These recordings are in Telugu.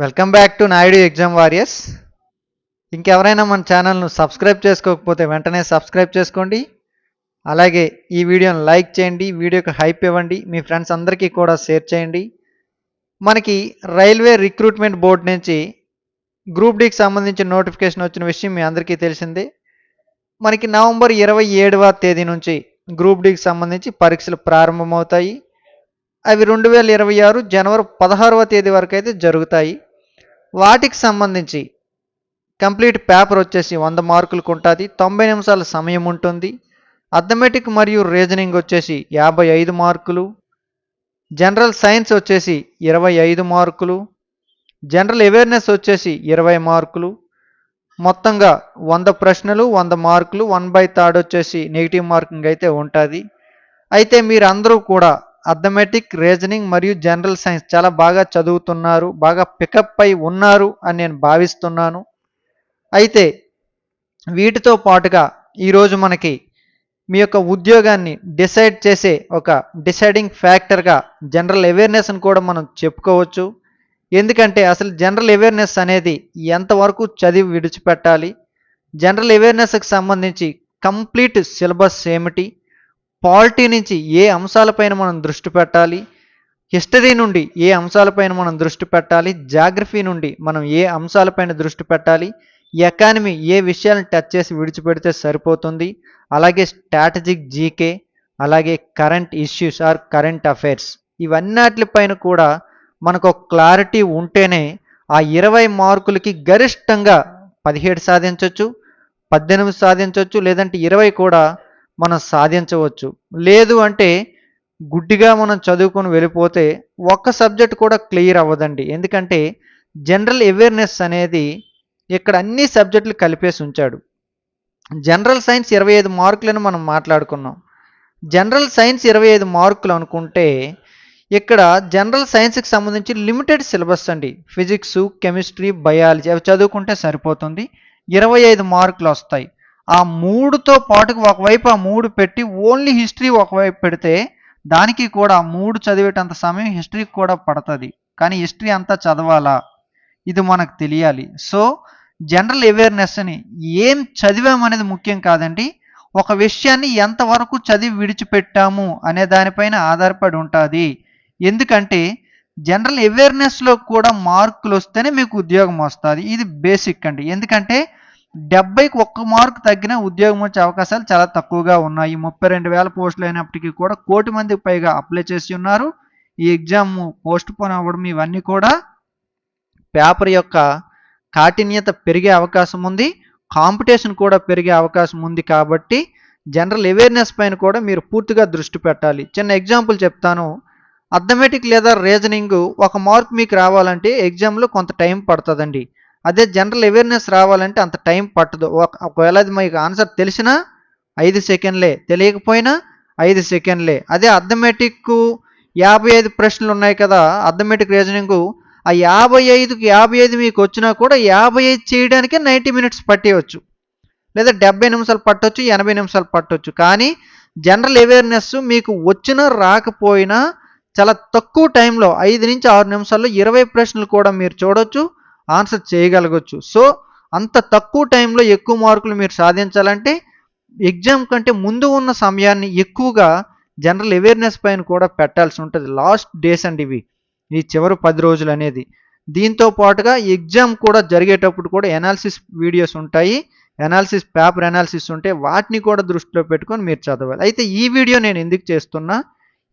Welcome back to Naidu exam warriors ఇంకెవరైనా మన ఛానల్ను సబ్స్క్రైబ్ చేసుకోకపోతే వెంటనే సబ్స్క్రైబ్ చేసుకోండి. అలాగే ఈ వీడియోని లైక్ చేయండి వీడియోకి హైప్ ఇవ్వండి మీ ఫ్రెండ్స్ అందరికీ కూడా షేర్ చేయండి. మనకి రైల్వే రిక్రూట్మెంట్ బోర్డు నుంచి గ్రూప్ డీకి సంబంధించిన నోటిఫికేషన్ వచ్చిన విషయం మీ అందరికీ తెలిసిందే. మనకి నవంబర్ ఇరవై ఏడవ తేదీ నుంచి గ్రూప్ డీకి సంబంధించి పరీక్షలు ప్రారంభమవుతాయి. అవి రెండు వేల ఇరవై ఆరు జనవరి పదహారవ తేదీ వరకు అయితే జరుగుతాయి. వాటికి సంబంధించి కంప్లీట్ పేపర్ వచ్చేసి వంద మార్కులకు ఉంటుంది. తొంభై నిమిషాల సమయం ఉంటుంది. అథమెటిక్ మరియు రీజనింగ్ వచ్చేసి యాభై ఐదు మార్కులు. జనరల్ సైన్స్ వచ్చేసి ఇరవై ఐదు మార్కులు. జనరల్ అవేర్నెస్ వచ్చేసి ఇరవై మార్కులు. మొత్తంగా వంద ప్రశ్నలు వంద మార్కులు వన్ బై థర్డ్ వచ్చేసి నెగిటివ్ మార్కింగ్ అయితే ఉంటుంది. అయితే మీరు అందరూ కూడా అథమెటిక్ రీజనింగ్ మరియు జనరల్ సైన్స్ చాలా బాగా చదువుతున్నారు బాగా పికప్ అయి ఉన్నారు అని నేను భావిస్తున్నాను. అయితే వీటితో పాటుగా ఈరోజు మనకి మీ యొక్క ఉద్యోగాన్ని డిసైడ్ చేసే ఒక డిసైడింగ్ ఫ్యాక్టర్గా జనరల్ అవేర్నెస్ని కూడా మనం చెప్పుకోవచ్చు. ఎందుకంటే అసలు జనరల్ అవేర్నెస్ అనేది ఎంతవరకు చదివి విడిచిపెట్టాలి? జనరల్ అవేర్నెస్కి సంబంధించి కంప్లీట్ సిలబస్ ఏమిటి? పాలిటీ నుంచి ఏ అంశాలపైన మనం దృష్టి పెట్టాలి? హిస్టరీ నుండి ఏ అంశాలపైన మనం దృష్టి పెట్టాలి? జాగ్రఫీ నుండి మనం ఏ అంశాలపైన దృష్టి పెట్టాలి? ఎకానమీ ఏ విషయాలను టచ్ చేసి విడిచిపెడితే సరిపోతుంది? అలాగే స్ట్రాటజిక్ జీకే అలాగే current issues or current affairs. ఇవన్నిటిపైన కూడా మనకు ఒక క్లారిటీ ఉంటేనే ఆ ఇరవై మార్కులకి గరిష్టంగా పదిహేడు సాధించవచ్చు పద్దెనిమిది సాధించవచ్చు లేదంటే ఇరవై కూడా మనం సాధించవచ్చు. లేదు అంటే గుడ్డిగా మనం చదువుకొని వెళ్ళిపోతే ఒక్క సబ్జెక్ట్ కూడా క్లియర్ అవ్వదండి. ఎందుకంటే జనరల్ అవేర్నెస్ అనేది ఇక్కడ అన్ని సబ్జెక్టులు కలిపేసి ఉంచాడు. జనరల్ సైన్స్ ఇరవై ఐదు మార్కులను మనం మాట్లాడుకున్నాం. జనరల్ సైన్స్ ఇరవై ఐదు మార్కులు అనుకుంటే ఇక్కడ జనరల్ సైన్స్కి సంబంధించి లిమిటెడ్ సిలబస్ అండి. ఫిజిక్స్ కెమిస్ట్రీ బయాలజీ అవి చదువుకుంటే సరిపోతుంది. ఇరవై ఐదు మార్కులు వస్తాయి. ఆ మూడుతో పాటుకు ఒకవైపు ఆ మూడు పెట్టి ఓన్లీ హిస్టరీ ఒకవైపు పెడితే దానికి కూడా మూడు చదివేటంత సమయం హిస్టరీకి కూడా పడుతుంది. కానీ హిస్టరీ అంతా చదవాలా? ఇది మనకు తెలియాలి. సో జనరల్ అవేర్నెస్ని ఏం చదివామనేది ముఖ్యం కాదండి. ఒక విషయాన్ని ఎంతవరకు చదివి విడిచిపెట్టాము అనే దానిపైన ఆధారపడి ఉంటుంది. ఎందుకంటే జనరల్ అవేర్నెస్లో కూడా మార్కులు వస్తేనే మీకు ఉద్యోగం వస్తుంది. ఇది బేసిక్ అండి. ఎందుకంటే డెబ్బైకి ఒక్క మార్కు తగ్గిన ఉద్యోగం వచ్చే అవకాశాలు చాలా తక్కువగా ఉన్నాయి. ముప్పై రెండు వేల పోస్టులు అయినప్పటికీ కూడా కోటి మందికి పైగా అప్లై చేసి ఉన్నారు. ఈ ఎగ్జామ్ పోస్ట్ పోన్ అవ్వడం ఇవన్నీ కూడా పేపర్ యొక్క కాఠిన్యత పెరిగే అవకాశం ఉంది. కాంపిటీషన్ కూడా పెరిగే అవకాశం ఉంది కాబట్టి జనరల్ అవేర్నెస్ పైన కూడా మీరు పూర్తిగా దృష్టి పెట్టాలి. చిన్న ఎగ్జాంపుల్ చెప్తాను. అథమెటిక్ లేదా రీజనింగ్ ఒక మార్క్ మీకు రావాలంటే ఎగ్జామ్లో కొంత టైం పడుతుందండి. అదే జనరల్ అవేర్నెస్ రావాలంటే అంత టైం పట్టదు. ఒక- ఒకవేళ అది మీకు ఆన్సర్ తెలిసినా ఐదు సెకండ్లే. తెలియకపోయినా ఐదు సెకండ్లే. అదే అథమెటిక్ యాభై ఐదు ప్రశ్నలు ఉన్నాయి కదా అథమెటిక్ రీజనింగ్ ఆ యాభై ఐదుకి యాభై ఐదు మీకు వచ్చినా కూడా యాభై ఐదు చేయడానికే నైంటీ మినిట్స్ పట్టేయచ్చు. లేదా డెబ్బై నిమిషాలు పట్టవచ్చు ఎనభై నిమిషాలు పట్టవచ్చు కానీ జనరల్ అవేర్నెస్ మీకు వచ్చినా రాకపోయినా చాలా తక్కువ టైంలో ఐదు నుంచి ఆరు నిమిషాల్లో ఇరవై ప్రశ్నలు కూడా మీరు చూడొచ్చు. ఆన్సర్ చేయగలగచ్చు. సో అంత తక్కువ టైంలో ఎక్కువ మార్కులు మీరు సాధించాలంటే ఎగ్జామ్ కంటే ముందు ఉన్న సమయాన్ని ఎక్కువగా జనరల్ అవేర్నెస్ పైన కూడా పెట్టాల్సి ఉంటుంది. లాస్ట్ డేస్ అండి ఇవి. ఈ చివరి పది రోజులు అనేది. దీంతో పాటుగా ఎగ్జామ్ కూడా జరిగేటప్పుడు కూడా ఎనాలిసిస్ వీడియోస్ ఉంటాయి. ఎనాలిసిస్ పేపర్ ఎనాలిసిస్ ఉంటే వాటిని కూడా దృష్టిలో పెట్టుకొని మీరు చదవాలి. అయితే ఈ వీడియో నేను ఎందుకు చేస్తున్నా?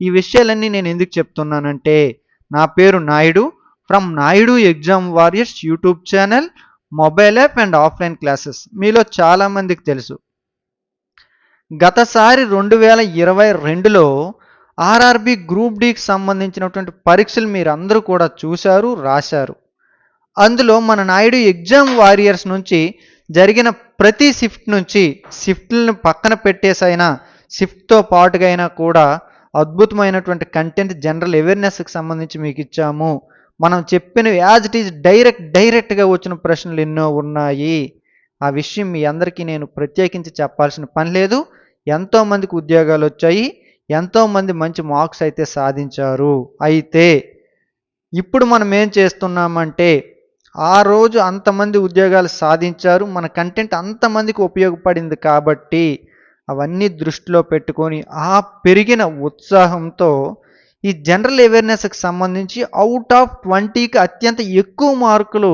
ఈ విషయాలన్నీ నేను ఎందుకు చెప్తున్నానంటే నా పేరు Naidu. From Naidu exam warriors YouTube channel mobile app and offline classes. మీలో చాలామందికి తెలుసు. గతసారి రెండు వేల ఇరవై రెండులో ఆర్ఆర్బి గ్రూప్ డీకి సంబంధించినటువంటి పరీక్షలు మీరందరూ కూడా చూశారు రాశారు. అందులో మన నాయుడు ఎగ్జామ్ వారియర్స్ నుంచి జరిగిన ప్రతి షిఫ్ట్ నుంచి షిఫ్ట్లను పక్కన పెట్టేసైనా షిఫ్ట్తో పాటుగా అయినా కూడా అద్భుతమైనటువంటి కంటెంట్ జనరల్ అవేర్నెస్కి సంబంధించి మీకు ఇచ్చాము మనం చెప్పినవి యాజ్ ఇట్ ఈజ్ డైరెక్ట్ డైరెక్ట్గా వచ్చిన ప్రశ్నలు ఎన్నో ఉన్నాయి. ఆ విషయం మీ అందరికీ నేను ప్రత్యేకించి చెప్పాల్సిన పని లేదు. ఎంతోమందికి ఉద్యోగాలు వచ్చాయి. ఎంతోమంది మంచి మార్క్స్ అయితే సాధించారు. అయితే ఇప్పుడు మనం ఏం చేస్తున్నామంటే ఆ రోజు అంతమంది ఉద్యోగాలు సాధించారు. మన కంటెంట్ అంతమందికి ఉపయోగపడింది కాబట్టి అవన్నీ దృష్టిలో పెట్టుకొని ఆ పెరిగిన ఉత్సాహంతో ఈ జనరల్ అవేర్నెస్కి సంబంధించి అవుట్ ఆఫ్ ట్వంటీకి అత్యంత ఎక్కువ మార్కులు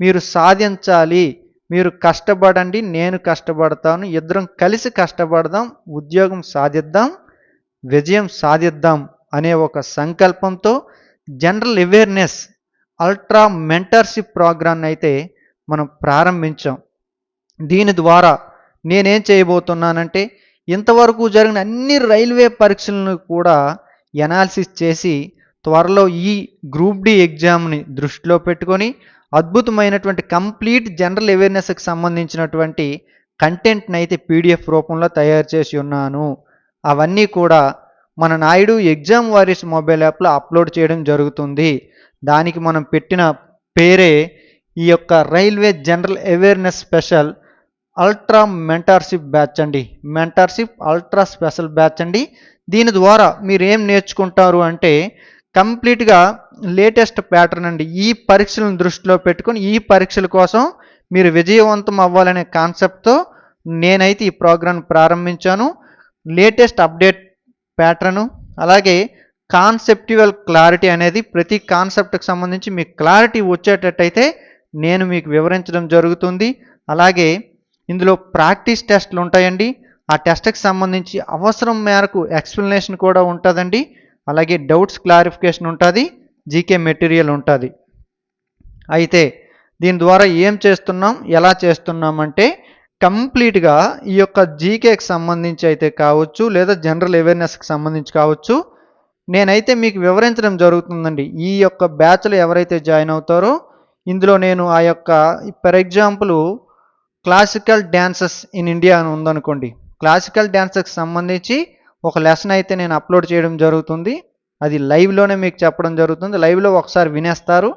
మీరు సాధించాలి. మీరు కష్టపడండి నేను కష్టపడతాను ఇద్దరం కలిసి కష్టపడదాం ఉద్యోగం సాధిద్దాం విజయం సాధిద్దాం అనే ఒక సంకల్పంతో general awareness ultra mentorship programme అయితే మనం ప్రారంభించాం. దీని ద్వారా నేనేం చేయబోతున్నానంటే ఇంతవరకు జరిగిన అన్ని రైల్వే పరీక్షలను కూడా ఎనాలిసిస్ చేసి త్వరలో ఈ గ్రూప్ డి ఎగ్జామ్ని దృష్టిలో పెట్టుకొని అద్భుతమైనటువంటి కంప్లీట్ జనరల్ అవేర్నెస్కి సంబంధించినటువంటి కంటెంట్ని అయితే పీడిఎఫ్ రూపంలో తయారు చేసి ఉన్నాను. అవన్నీ కూడా మన నాయుడు ఎగ్జామ్ వారియర్స్ మొబైల్ యాప్లో అప్లోడ్ చేయడం జరుగుతుంది. దానికి మనం పెట్టిన పేరే ఈ యొక్క railway general awareness special ultra mentorship batch అండి. మెంటార్షిప్ అల్ట్రా స్పెషల్ బ్యాచ్ అండి. దీని ద్వారా మీరు ఏం నేర్చుకుంటారు అంటే కంప్లీట్గా లేటెస్ట్ ప్యాటర్న్ అండి. ఈ పరీక్షలను దృష్టిలో పెట్టుకొని ఈ పరీక్షల కోసం మీరు విజయవంతం అవ్వాలనే కాన్సెప్ట్తో నేనైతే ఈ ప్రోగ్రామ్ ప్రారంభించాను. లేటెస్ట్ అప్డేట్ ప్యాటర్ను అలాగే కాన్సెప్టివల్ క్లారిటీ అనేది ప్రతి కాన్సెప్ట్కి సంబంధించి మీకు క్లారిటీ వచ్చేటట్టయితే నేను మీకు వివరించడం జరుగుతుంది. అలాగే ఇందులో ప్రాక్టీస్ టెస్ట్లు ఉంటాయండి. ఆ టెస్ట్కి సంబంధించి అవసరం మేరకు ఎక్స్ప్లెనేషన్ కూడా ఉంటుందండి. అలాగే డౌట్స్ క్లారిఫికేషన్ ఉంటుంది జీకే మెటీరియల్ ఉంటుంది. అయితే దీని ద్వారా ఏం చేస్తున్నాం ఎలా చేస్తున్నాం అంటే కంప్లీట్గా ఈ యొక్క జీకేకి సంబంధించి అయితే కావచ్చు లేదా జనరల్ అవేర్నెస్కి సంబంధించి కావచ్చు నేనైతే మీకు వివరించడం జరుగుతుందండి. ఈ యొక్క బ్యాచ్లో ఎవరైతే జాయిన్ అవుతారో ఇందులో నేను ఆ యొక్క for example classical dances in India అని ఉందనుకోండి. క్లాసికల్ డ్యాన్స్కి సంబంధించి ఒక లెసన్ అయితే నేను అప్లోడ్ చేయడం జరుగుతుంది. అది లైవ్లోనే మీకు చెప్పడం జరుగుతుంది. లైవ్లో ఒకసారి వినేస్తారు.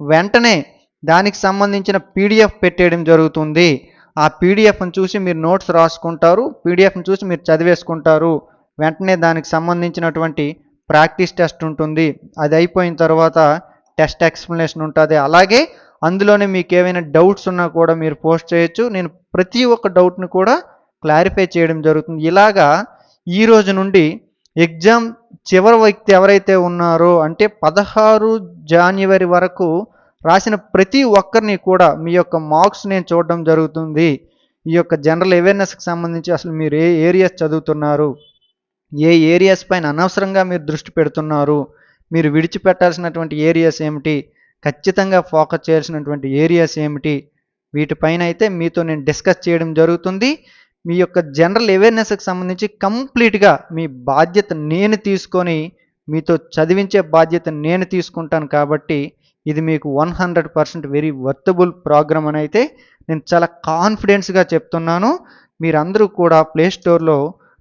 వెంటనే దానికి సంబంధించిన పీడిఎఫ్ పెట్టేయడం జరుగుతుంది. ఆ పీడిఎఫ్ని చూసి మీరు నోట్స్ రాసుకుంటారు. పీడిఎఫ్ని చూసి మీరు చదివేసుకుంటారు. వెంటనే దానికి సంబంధించినటువంటి ప్రాక్టీస్ టెస్ట్ ఉంటుంది. అది అయిపోయిన తర్వాత టెస్ట్ ఎక్స్ప్లెనేషన్ ఉంటుంది. అలాగే అందులోనే మీకు ఏవైనా డౌట్స్ ఉన్నా కూడా మీరు పోస్ట్ చేయొచ్చు. నేను ప్రతి ఒక్క డౌట్ని కూడా క్లారిఫై చేయడం జరుగుతుంది. ఇలాగా ఈ రోజు నుండి ఎగ్జామ్ చివరి వ్యక్తి ఎవరైతే ఉన్నారో అంటే పదహారు జాన్యువరి వరకు రాసిన ప్రతి ఒక్కరిని కూడా మీ యొక్క మార్క్స్ నేను చూడడం జరుగుతుంది. ఈ యొక్క జనరల్ అవేర్నెస్కి సంబంధించి అసలు మీరు ఏ ఏరియాస్ చదువుతున్నారు? ఏ ఏరియాస్ పైన అనవసరంగా మీరు దృష్టి పెడుతున్నారు? మీరు విడిచిపెట్టాల్సినటువంటి ఏరియాస్ ఏమిటి? ఖచ్చితంగా ఫోకస్ చేయాల్సినటువంటి ఏరియాస్ ఏమిటి? వీటిపైన అయితే మీతో నేను డిస్కస్ చేయడం జరుగుతుంది. మీ యొక్క జనరల్ అవేర్నెస్కి సంబంధించి కంప్లీట్గా మీ బాధ్యత నేను తీసుకొని మీతో చదివించే బాధ్యత నేను తీసుకుంటాను కాబట్టి ఇది మీకు one hundred percent very worthable programme అని అయితే నేను చాలా కాన్ఫిడెన్స్గా చెప్తున్నాను. మీరందరూ కూడా ప్లే స్టోర్లో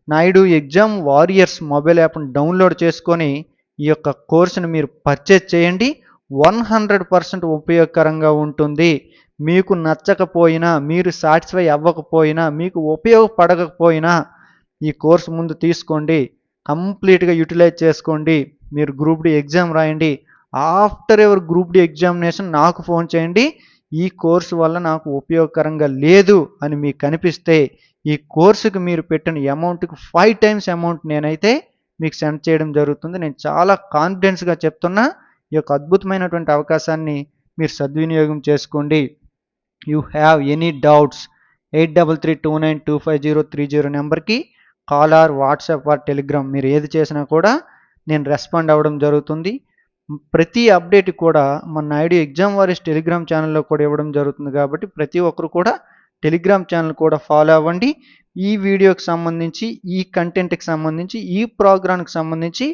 నాయుడు ఎగ్జామ్ వారియర్స్ మొబైల్ యాప్ను డౌన్లోడ్ చేసుకొని ఈ యొక్క కోర్సును మీరు పర్చేజ్ చేయండి. వన్ హండ్రెడ్ పర్సెంట్ ఉపయోగకరంగా ఉంటుంది. మీకు నచ్చకపోయినా మీరు సాటిస్ఫై అవ్వకపోయినా మీకు ఉపయోగపడకపోయినా ఈ కోర్సు ముందు తీసుకోండి కంప్లీట్గా యూటిలైజ్ చేసుకోండి మీరు గ్రూప్ డి ఎగ్జామ్ రాయండి after ever group D examination నాకు ఫోన్ చేయండి ఈ కోర్సు వల్ల నాకు ఉపయోగకరంగా లేదు అని మీకు కనిపిస్తే ఈ కోర్సుకి మీరు పెట్టిన అమౌంట్కి ఫైవ్ టైమ్స్ అమౌంట్ నేనైతే మీకు సెండ్ చేయడం జరుగుతుంది. నేను చాలా కాన్ఫిడెన్స్గా చెప్తున్నా ఈ యొక్క అద్భుతమైనటువంటి అవకాశాన్ని మీరు సద్వినియోగం చేసుకోండి. You have any doubts eight double three two nine two five zero three zero నెంబర్కి call or WhatsApp or Telegram మీరు ఏది చేసినా కూడా నేను రెస్పాండ్ అవ్వడం జరుగుతుంది. ప్రతి అప్డేట్ కూడా మన నాయుడు ఎగ్జామ్ వారిస్ టెలిగ్రామ్ ఛానల్లో కూడా ఇవ్వడం జరుగుతుంది కాబట్టి ప్రతి ఒక్కరు కూడా టెలిగ్రామ్ ఛానల్ కూడా ఫాలో అవ్వండి. ఈ వీడియోకి సంబంధించి ఈ కంటెంట్కి సంబంధించి ఈ ప్రోగ్రామ్కి సంబంధించి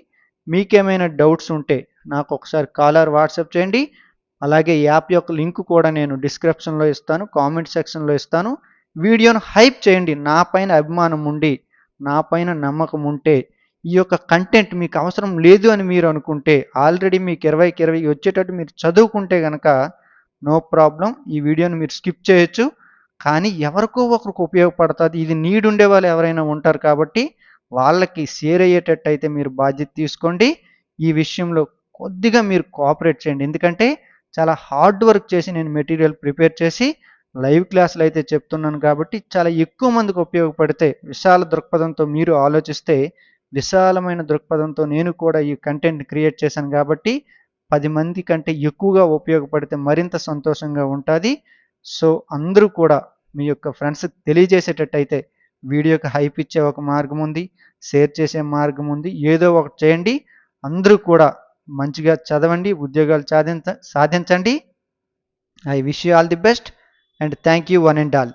మీకేమైనా డౌట్స్ ఉంటే నాకు ఒకసారి కాల్ ఆర్ వాట్సాప్ చేయండి. అలాగే యాప్ యొక్క లింక్ కూడా నేను డిస్క్రిప్షన్లో ఇస్తాను కామెంట్ సెక్షన్లో ఇస్తాను. వీడియోను హైప్ చేయండి నా పైన అభిమానం ఉండి నా పైన నమ్మకం ఉంటే ఈ యొక్క కంటెంట్ మీకు అవసరం లేదు అని మీరు అనుకుంటే ఆల్రెడీ మీకు ఇరవైకి ఇరవై వచ్చేటట్టు మీరు చదువుకుంటే కనుక నో ప్రాబ్లం ఈ వీడియోని మీరు స్కిప్ చేయొచ్చు. కానీ ఎవరికో ఒకరికి ఉపయోగపడుతుంది ఇది నీడుండే ఉండే వాళ్ళు ఎవరైనా ఉంటారు కాబట్టి వాళ్ళకి షేర్ అయ్యేటట్టు అయితే మీరు బాధ్యత తీసుకోండి. ఈ విషయంలో కొద్దిగా మీరు కోఆపరేట్ చేయండి. ఎందుకంటే చాలా హార్డ్ వర్క్ చేసి నేను మెటీరియల్ ప్రిపేర్ చేసి లైవ్ క్లాసులు అయితే చెప్తున్నాను కాబట్టి చాలా ఎక్కువ మందికి ఉపయోగపడితే విశాల దృక్పథంతో మీరు ఆలోచిస్తే విశాలమైన దృక్పథంతో నేను కూడా ఈ కంటెంట్ క్రియేట్ చేశాను కాబట్టి పది మంది కంటే ఎక్కువగా ఉపయోగపడితే మరింత సంతోషంగా ఉంటుంది. సో అందరూ కూడా మీ యొక్క ఫ్రెండ్స్కి తెలియజేసేటట్టయితే వీడియోకి హైప్ ఇచ్చే ఒక మార్గం ఉంది షేర్ చేసే మార్గం ఉంది ఏదో ఒకటి చేయండి. అందరూ కూడా మంచిగా చదవండి ఉద్యోగాలు సాధించ సాధించండి. I wish you all the best and thank you one and all